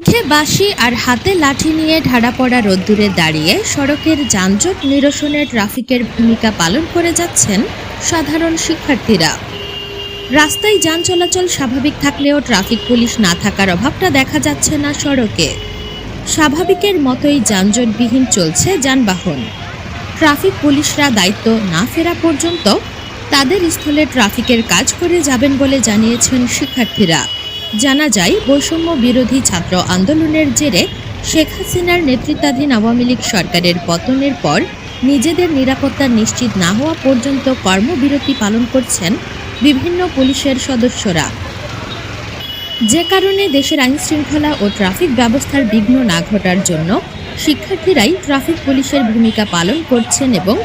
মুখে বাঁশি আর হাতে লাঠি নিয়ে ঢাড়া পড়া রোদ্দুরে দাঁড়িয়ে সড়কের যানজট নিরসনে ট্রাফিকের ভূমিকা পালন করে যাচ্ছেন সাধারণ শিক্ষার্থীরা। রাস্তায় যান চলাচল স্বাভাবিক থাকলেও ট্রাফিক পুলিশ না থাকার অভাবটা দেখা যাচ্ছে না সড়কে। স্বাভাবিকের মতোই যানজটবিহীন চলছে যানবাহন। ট্রাফিক পুলিশরা দায়িত্ব না ফেরা পর্যন্ত তাদের স্থলে ট্রাফিকের কাজ করে যাবেন বলে জানিয়েছেন শিক্ষার্থীরা। জানা যায় বৈষম্য বিরোধী ছাত্র আন্দোলনের জেরে শেখ হাসিনার নেতৃত্বাধীন আওয়ামী লীগ সরকারের পতনের পর নিজেদের নিরাপত্তা নিশ্চিত না হওয়া পর্যন্ত কর্মবিরতি পালন করছেন বিভিন্ন পুলিশের সদস্যরা। যে কারণে দেশের আইন শৃঙ্খলা ও ট্রাফিক ব্যবস্থার বিঘ্ন না ঘটার জন্য শিক্ষার্থীরাই ট্রাফিক পুলিশের ভূমিকা পালন করছেন এবং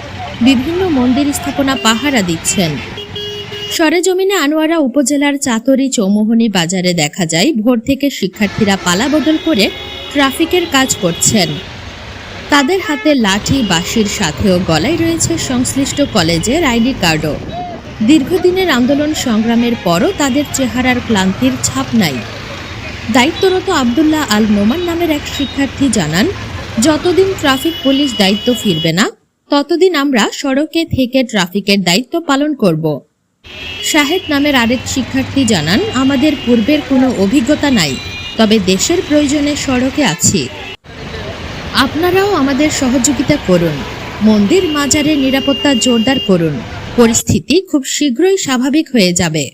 বিভিন্ন মন্দির স্থাপনা পাহারা দিচ্ছেন। সরেজমিনে আনোয়ারা উপজেলার চাতরি চৌমোহনী বাজারে দেখা যায়, ভোর থেকে শিক্ষার্থীরা পালা বদল করে ট্রাফিকের কাজ করছেন। তাদের হাতে লাঠি, বাঁশির সাথেও গলায় রয়েছে সংশ্লিষ্ট কলেজের আইডি কার্ডও। দীর্ঘদিনের আন্দোলন সংগ্রামের পরও তাদের চেহারার ক্লান্তির ছাপ নাই। দায়িত্বরত আবদুল্লাহ আল নোমান নামের এক শিক্ষার্থী জানান, যতদিন ট্রাফিক পুলিশ দায়িত্ব ফিরবে না, ততদিন আমরা সড়কে থেকে ট্রাফিকের দায়িত্ব পালন করব। শাহেদ নামের আরেক শিক্ষার্থী জানান, আমাদের পূর্বের কোনো অভিজ্ঞতা নাই, তবে দেশের প্রয়োজনে সড়কে আছি। আপনারাও আমাদের সহযোগিতা করুন, মন্দির মাজারের নিরাপত্তা জোরদার করুন। পরিস্থিতি খুব শীঘ্রই স্বাভাবিক হয়ে যাবে।